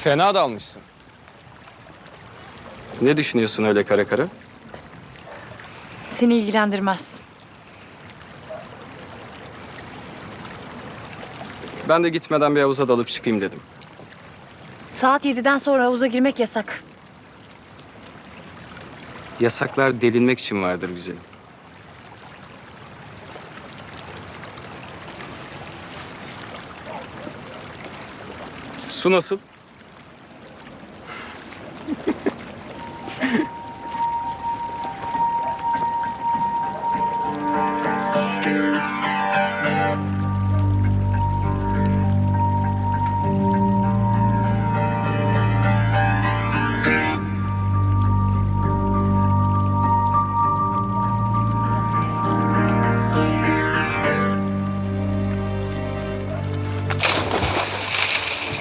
Fena dalmışsın. Ne düşünüyorsun öyle kara kara? Seni ilgilendirmez. Ben de gitmeden bir havuza dalıp çıkayım dedim. Saat 7'den sonra havuza girmek yasak. Yasaklar delinmek için vardır güzelim. Su nasıl?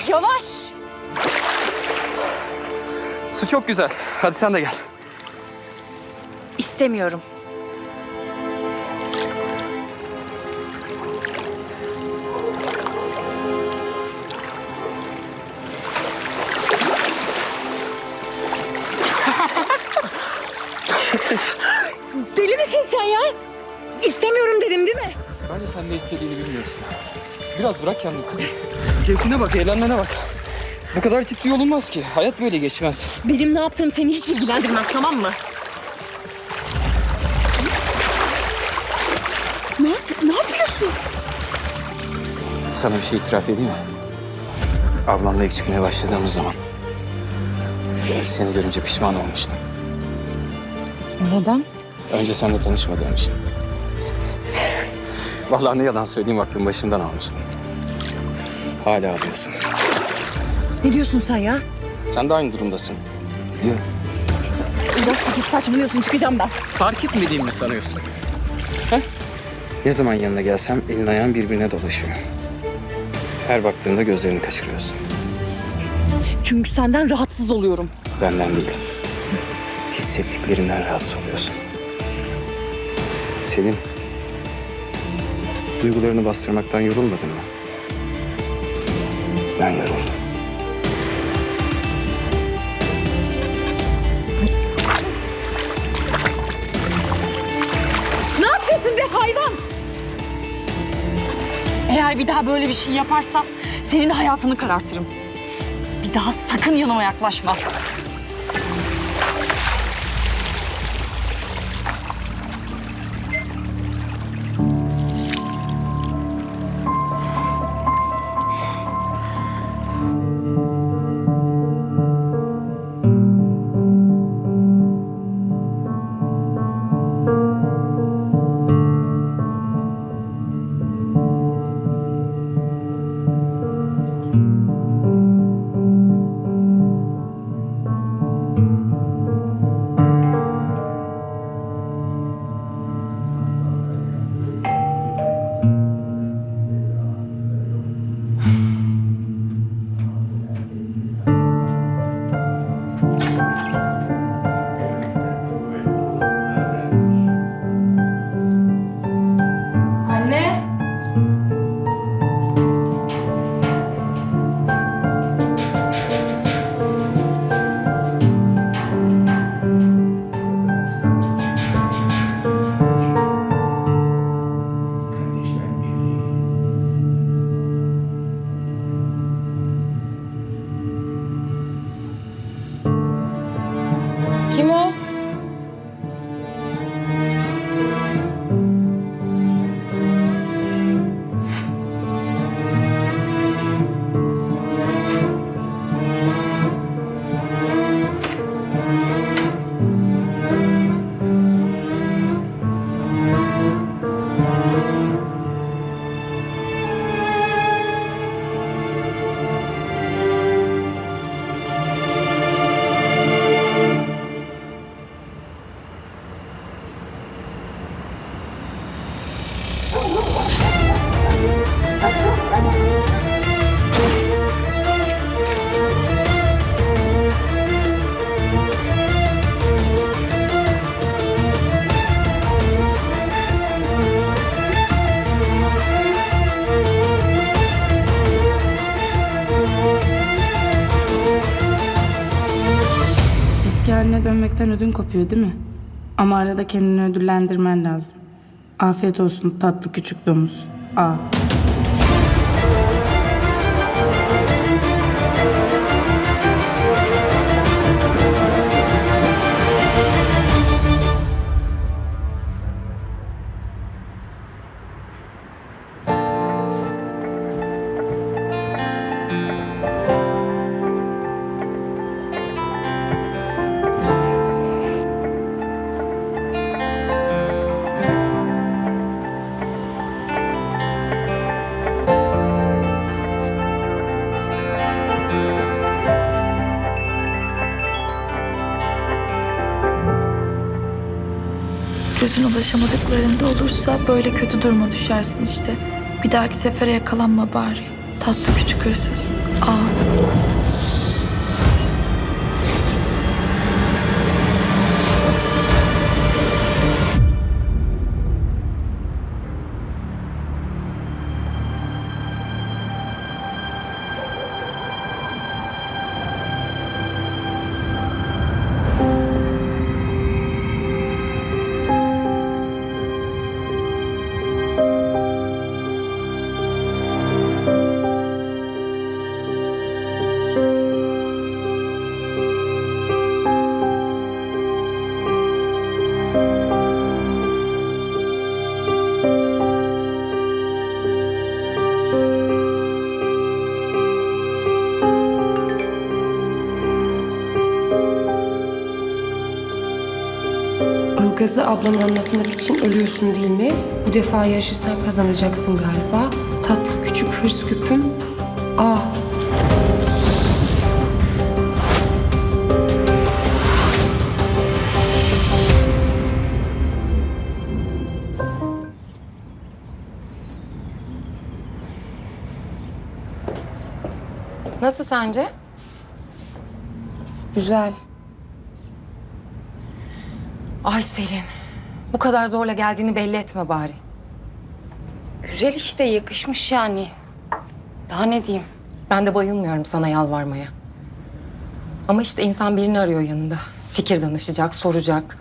Yavaş! Su çok güzel. Hadi sen de gel. İstemiyorum. Deli misin sen ya? İstemiyorum dedim değil mi? Bence sen ne istediğini bilmiyorsun. Biraz bırak kendini kızım. Keyfine bak, eğlenmene bak. Bu kadar ciddi olunmaz ki. Hayat böyle geçmez. Benim ne yaptığım seni hiç ilgilendirmez tamam mı? Ne, ne yapıyorsun? Sana bir şey itiraf edeyim mi? Ablamla ilk çıkmaya başladığımız zaman seni görünce pişman olmuştum. Neden? Önce seninle tanışmadığım için. Vallahi ne yalan söyleyeyim aklım başımdan almıştım. Hala ağlıyorsun. Ne diyorsun sen ya? Sen de aynı durumdasın. Biliyorum. Bak git saçmalıyorsun çıkacağım ben. Fark etmediğimi mi sanıyorsun? He? Ne zaman yanına gelsem elin ayağın birbirine dolaşıyor. Her baktığımda gözlerini kaçırıyorsun. Çünkü senden rahatsız oluyorum. Benden değil. Hissettiklerinden rahatsız oluyorsun. Selin. Duygularını bastırmaktan yorulmadın mı? Ben yoruldum. Ne yapıyorsun be hayvan? Eğer bir daha böyle bir şey yaparsan senin hayatını karartırım. Bir daha sakın yanıma yaklaşma. Dönmekten ödün kopuyor değil mi? Ama arada kendini ödüllendirmen lazım. Afiyet olsun tatlı küçük domuz. A. olursa böyle kötü duruma düşersin işte. Bir dahaki sefere yakalanma bari. Tatlı küçük hırsız. Aa. Ilgaz'ı ablana anlatmak için ölüyorsun değil mi? Bu defa yarışı sen kazanacaksın galiba. Tatlı küçük hırs küpüm. Ah Nasıl sence? güzel. Ay Selin. Bu kadar zorla geldiğini belli etme bari. Güzel işte yakışmış yani. Daha ne diyeyim? Ben de bayılmıyorum sana yalvarmaya. Ama işte insan birini arıyor yanında. Fikir danışacak, soracak.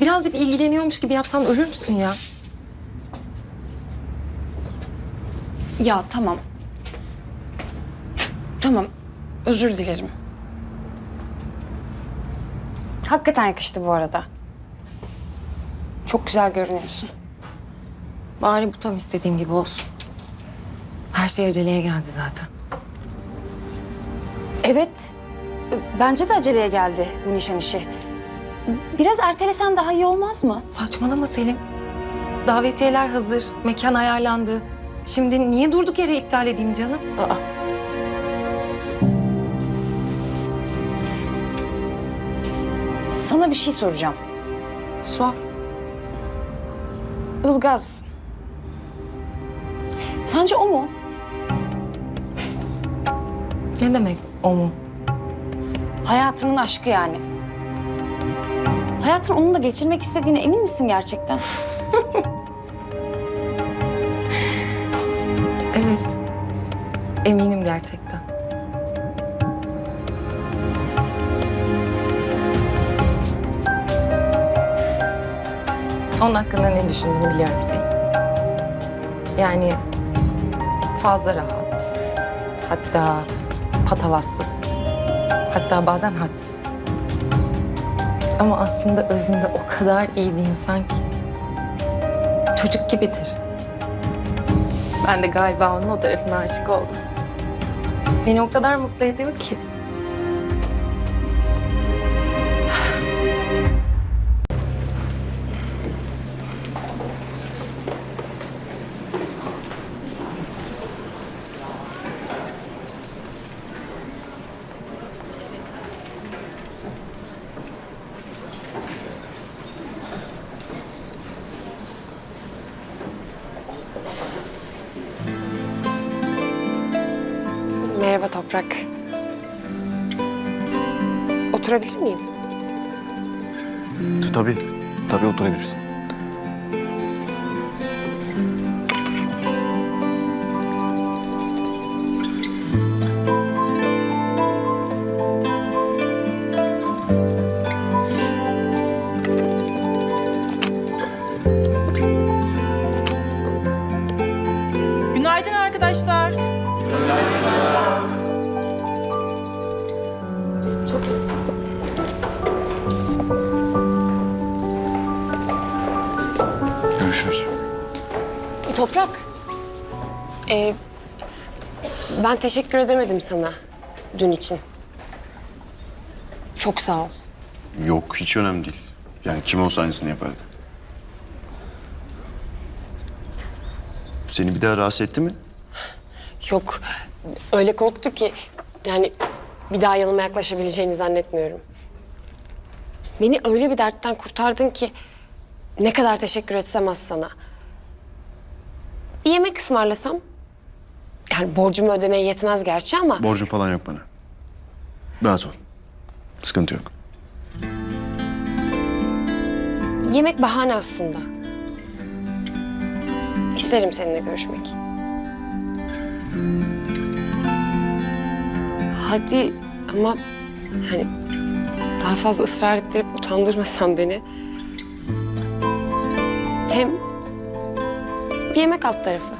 Birazcık ilgileniyormuş gibi yapsan ölür müsün ya? Ya tamam. Tamam. Özür dilerim. Hakikaten yakıştı bu arada. Çok güzel görünüyorsun. Bari bu tam istediğim gibi olsun. Her şey aceleye geldi zaten. Evet. Bence de aceleye geldi bu nişan işi. Biraz ertelesen daha iyi olmaz mı? Saçmalama Selin. Davetiyeler hazır, mekan ayarlandı. Şimdi niye durduk yere iptal edeyim canım? Aa. Sana bir şey soracağım. Sor. Ilgaz. Sence o mu? Ne demek o mu? Hayatının aşkı yani. Hayatını onunla geçirmek istediğine emin misin gerçekten? Evet. Eminim gerçekten. Onun hakkında ne düşündüğünü biliyorum senin. Yani fazla rahat. Hatta patavatsız. Hatta bazen hadsiz. Ama aslında özünde o kadar iyi bir insan ki. Çocuk gibidir. Ben de galiba onun o tarafına aşık oldum. Beni o kadar mutlu ediyor ki. Merhaba Toprak. Oturabilir miyim? Tabii, tabii oturabilirsin. Ben teşekkür edemedim sana dün için. Çok sağ ol. Yok hiç önemli değil. Yani kim olsa aynısını yapardı. Seni bir daha rahatsız etti mi? Yok öyle korktu ki yani bir daha yanıma yaklaşabileceğini zannetmiyorum. Beni öyle bir dertten kurtardın ki ne kadar teşekkür etsem az sana. Bir yemek ısmarlasam yani borcumu ödemeye yetmez gerçi ama Borcun falan yok bana. Rahat ol. Sıkıntı yok. yemek bahane aslında. İsterim seninle görüşmek. Hadi ama hani daha fazla ısrar ettirip utandırmasan beni. Hem bir yemek alt tarafı.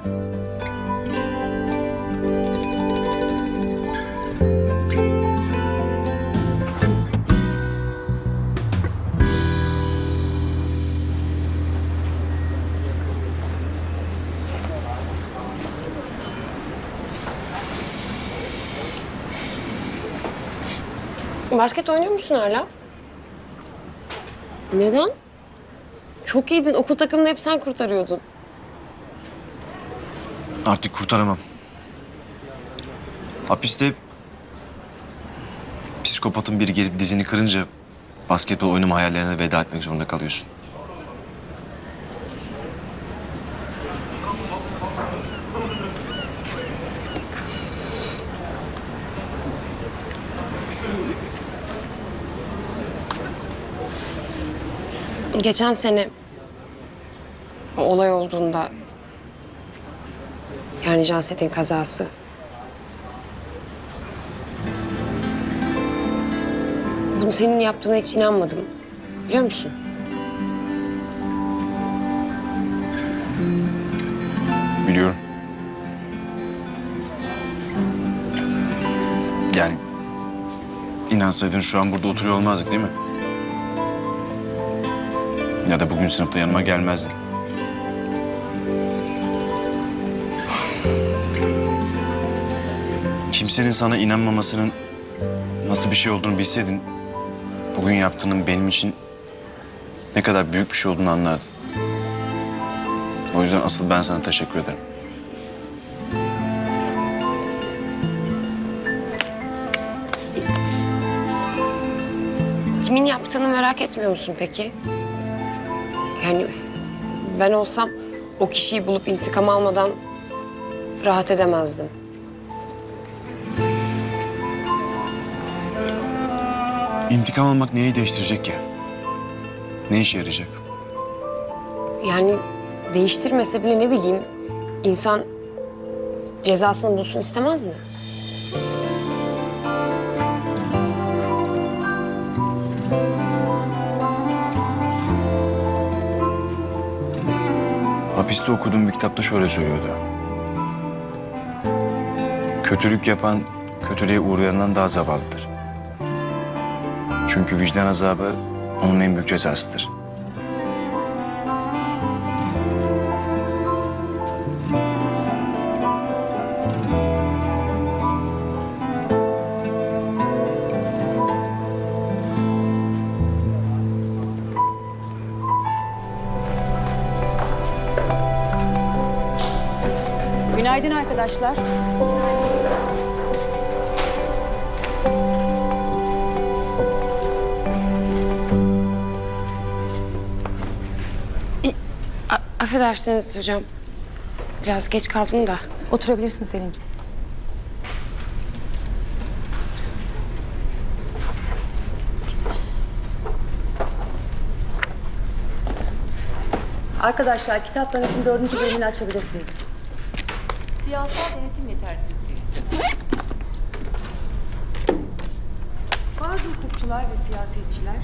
Basket oynuyor musun hala? Neden? Çok iyiydin. Okul takımını hep sen kurtarıyordun. Artık kurtaramam. Hapiste psikopatın biri gelip dizini kırınca basketbol oynama hayallerine veda etmek zorunda kalıyorsun. Geçen sene olay olduğunda yani Janset'in kazası. Bunu senin yaptığına hiç inanmadım. Biliyor musun? Biliyorum. Yani inansaydın şu an burada oturuyor olmazdık değil mi? Ya da bugün sınıfta yanıma gelmezdin. Kimsenin sana inanmamasının nasıl bir şey olduğunu bilseydin... ...bugün yaptığının benim için ne kadar büyük bir şey olduğunu anlardın. O yüzden asıl ben sana teşekkür ederim. Kimin yaptığını merak etmiyor musun peki? Yani ben olsam o kişiyi bulup intikam almadan rahat edemezdim. İntikam almak neyi değiştirecek ki? Ne işe yarayacak? Yani değiştirmese bile ne bileyim insan cezasını bulsun istemez mi? Hapiste okuduğum bir kitapta şöyle söylüyordu. Kötülük yapan, kötülüğe uğrayandan daha zavallıdır. Çünkü vicdan azabı onun en büyük cezasıdır. Arkadaşlar. A- affedersiniz hocam. Biraz geç kaldım da. Oturabilirsin Selin'ciğim. Arkadaşlar kitap tanıtım dördüncü bölümünü açabilirsiniz. Siyasal denetim yetersizliği. Bazı hukukçular ve siyasetçiler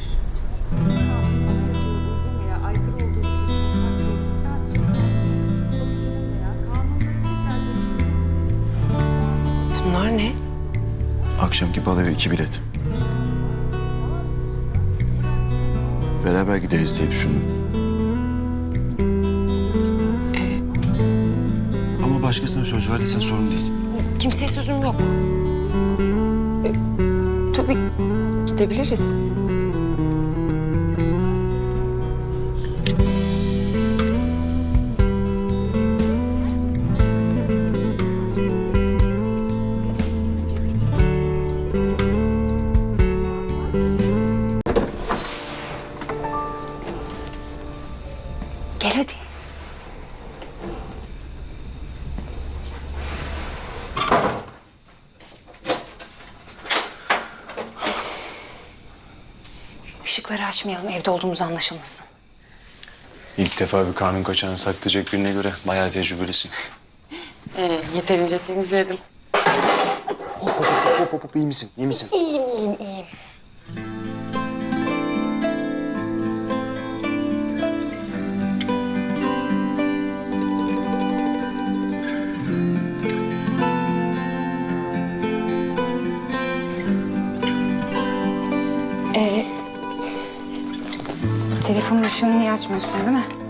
Bunlar ne? Akşamki balo ve iki bilet. Beraber gideriz diye düşündüm. Başkasına söz verdiysen sorun değil. Kimseye sözüm yok. E, tabii gidebiliriz. Gel hadi. Açmayalım, evde olduğumuz anlaşılmasın. İlk defa bir kanun kaçağını saklayacak birine göre bayağı tecrübelisin. Ee, yeterince film izledim. Hop hop hop hop hop, iyi misin? İyi misin? İyiyim, açmıyorsun değil mi?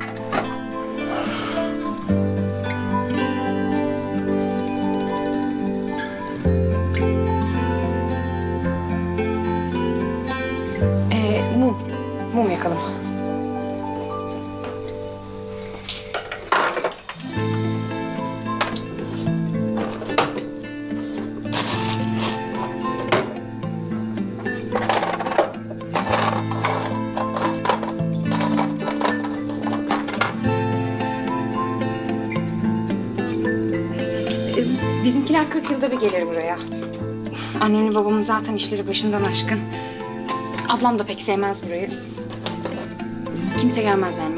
Zaten işleri başından aşkın. Ablam da pek sevmez burayı. Kimse gelmez yani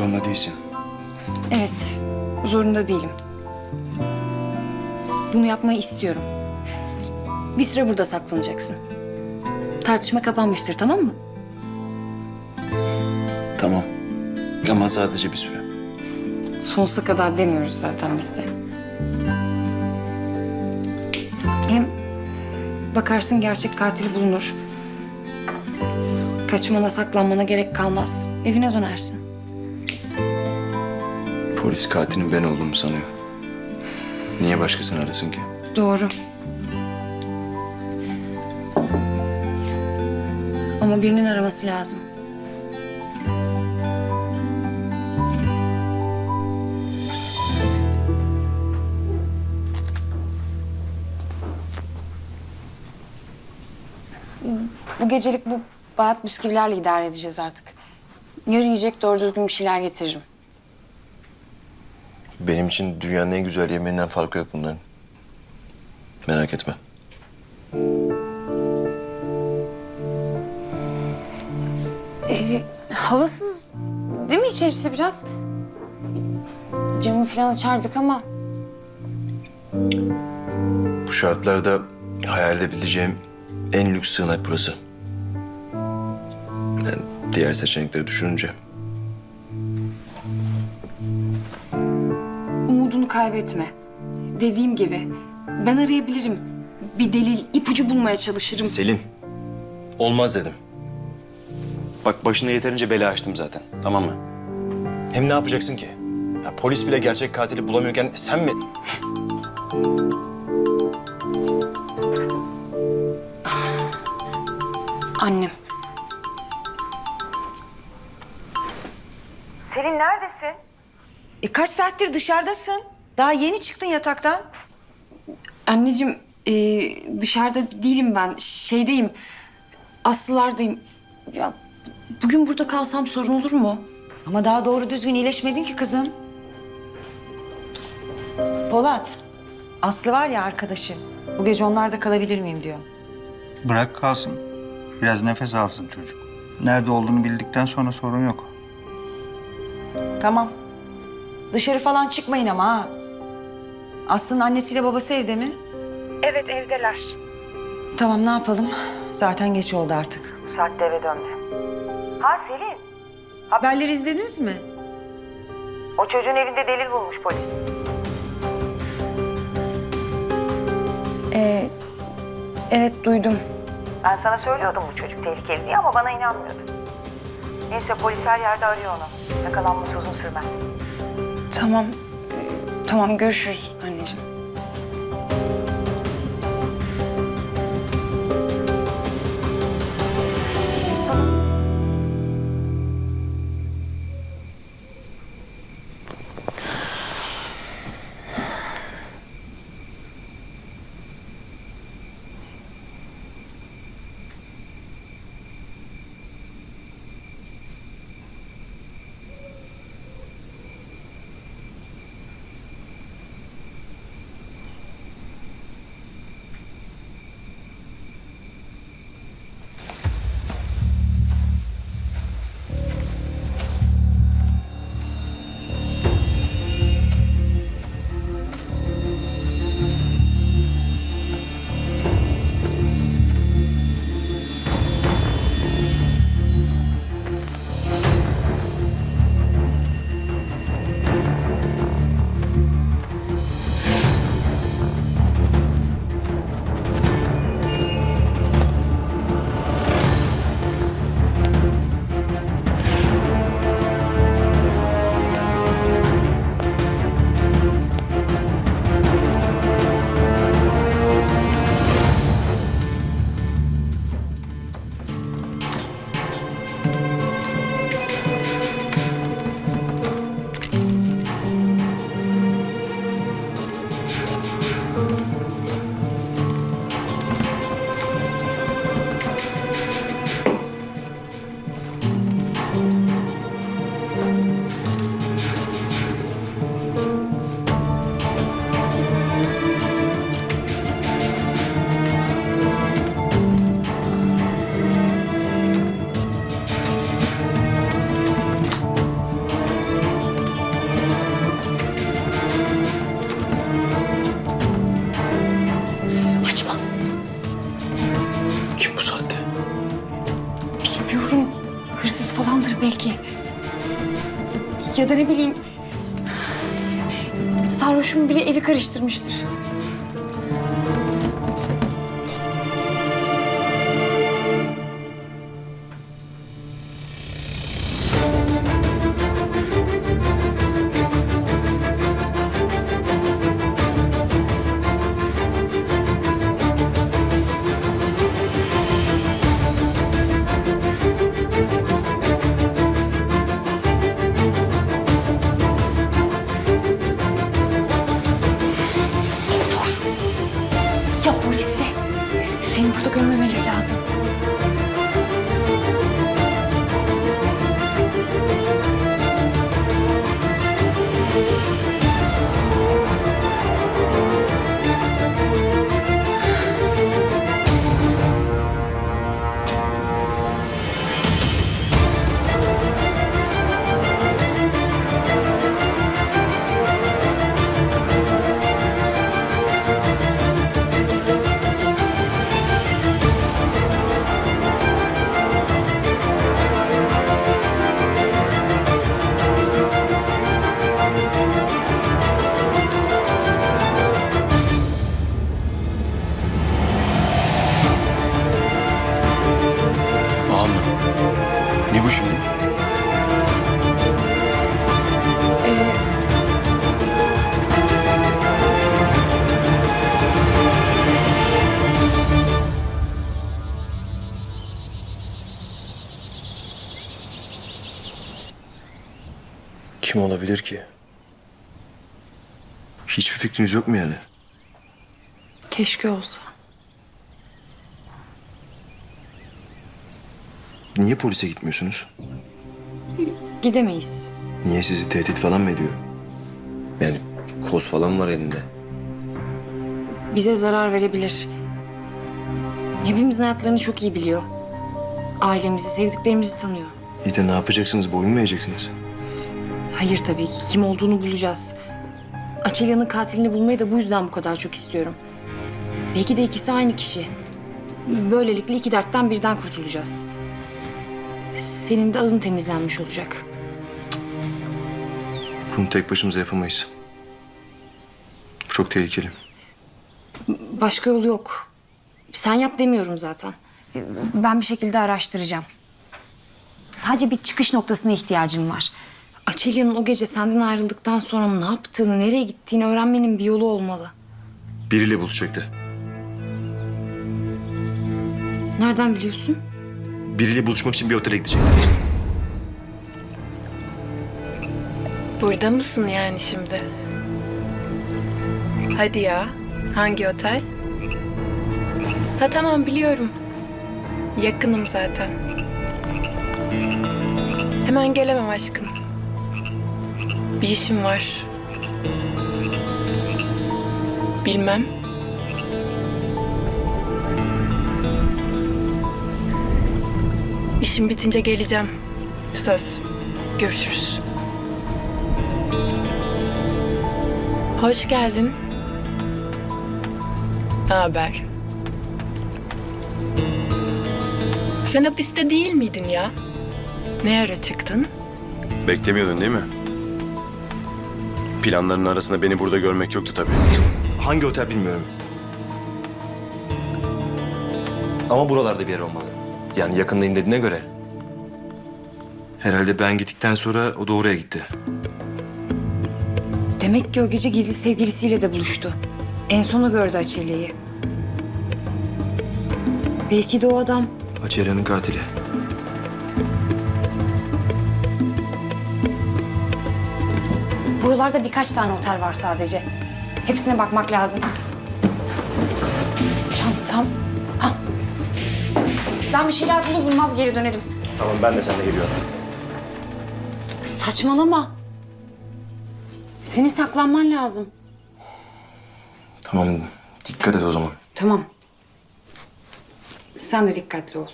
zorunda değilsin. Evet, zorunda değilim. Bunu yapmayı istiyorum. Bir süre burada saklanacaksın. Tartışma kapanmıştır, tamam mı? Tamam. Ama sadece bir süre. Sonsuza kadar demiyoruz zaten biz de. Hem bakarsın gerçek katili bulunur. Kaçmana, saklanmana gerek kalmaz. Evine dönersin. Polis katilin ben olduğumu sanıyor. Niye başkasını arasın ki? Doğru. Ama birinin araması lazım. Bu gecelik bu bayat bisküvilerle idare edeceğiz artık. Yarın yiyecek doğru düzgün bir şeyler getiririm. Benim için dünyanın en güzel yemeğinden farkı yok bunların. Merak etme. Ee, havasız değil mi içerisi biraz? Camı falan açardık ama Bu şartlarda hayal edebileceğim en lüks sığınak burası. Yani diğer seçenekleri düşününce. Kaybetme. Dediğim gibi ben arayabilirim. Bir delil, ipucu bulmaya çalışırım. Selin. Olmaz dedim. Bak başına yeterince bela açtım zaten. Tamam mı? Hem ne yapacaksın ki? Ya polis bile gerçek katili bulamıyorken sen mi? Annem. Selin neredesin? E kaç saattir dışarıdasın? Daha yeni çıktın yataktan. Anneciğim e, dışarıda değilim ben. Şeydeyim. Aslılardayım. Ya bugün burada kalsam sorun olur mu? Ama daha doğru düzgün iyileşmedin ki kızım. Polat, Aslı var ya arkadaşı. Bu gece onlarda kalabilir miyim diyor. Bırak kalsın. Biraz nefes alsın çocuk. Nerede olduğunu bildikten sonra sorun yok. Tamam. Dışarı falan çıkmayın ama ha. Aslı'nın annesiyle babası evde mi? Evet evdeler. Tamam ne yapalım? Zaten geç oldu artık. Bu saatte eve dönme. Ha Selin. Haberleri izlediniz mi? O çocuğun evinde delil bulmuş polis. Ee, evet duydum. Ben sana söylüyordum bu çocuk tehlikeli diye ama bana inanmıyordun. Neyse polis her yerde arıyor onu. Yakalanması uzun sürmez. Tamam. Tamam görüşürüz anneciğim. Ya da ne bileyim. Sarhoşun biri evi karıştırmıştır. Ya polise? Seni burada görmemeleri lazım. Olabilir ki? Hiçbir fikriniz yok mu yani? keşke olsa. Niye polise gitmiyorsunuz? Gidemeyiz. Niye sizi tehdit falan mı ediyor? Yani koz falan var elinde. Bize zarar verebilir. Hepimizin hayatlarını çok iyi biliyor. Ailemizi, sevdiklerimizi tanıyor. İyi de ne yapacaksınız? Boyun mu eğeceksiniz? Hayır tabii ki. Kim olduğunu bulacağız. Açelya'nın katilini bulmayı da bu yüzden bu kadar çok istiyorum. Belki de ikisi aynı kişi. Böylelikle iki dertten birden kurtulacağız. Senin de adın temizlenmiş olacak. Bunu tek başımıza yapamayız. Bu çok tehlikeli. Başka yolu yok. Sen yap demiyorum zaten. Ben bir şekilde araştıracağım. Sadece bir çıkış noktasına ihtiyacım var. Açelya'nın o gece senden ayrıldıktan sonra ne yaptığını, nereye gittiğini öğrenmenin bir yolu olmalı. Biriyle buluşacaktı. Nereden biliyorsun? Biriyle buluşmak için bir otele gidecek. Burada mısın yani şimdi? Hadi ya. Hangi otel? Ha tamam biliyorum. Yakınım zaten. Hemen gelemem aşkım. Bir işim var. Bilmem. İşim bitince geleceğim. Söz. Görüşürüz. Hoş geldin. Ne haber? Sen hapiste değil miydin ya? Ne ara çıktın? Beklemiyordun değil mi? Planların arasında beni burada görmek yoktu tabii. Hangi otel bilmiyorum. Ama buralarda bir yer olmalı. Yani yakındayım dediğine göre. Herhalde ben gittikten sonra o da oraya gitti. Demek ki o gece gizli sevgilisiyle de buluştu. En sonu gördü Açelya'yı. Belki de o adam Açelya'nın katili. Buralarda birkaç tane otel var sadece. Hepsine bakmak lazım. Çantam. Ha. Ben bir şeyler bulur bulmaz geri dönerim. Tamam ben de seninle geliyorum. Saçmalama. Senin saklanman lazım. Tamam dikkat et o zaman. Tamam. Sen de dikkatli ol.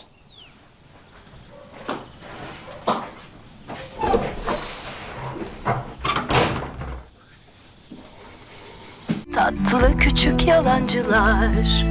Tatlı küçük yalancılar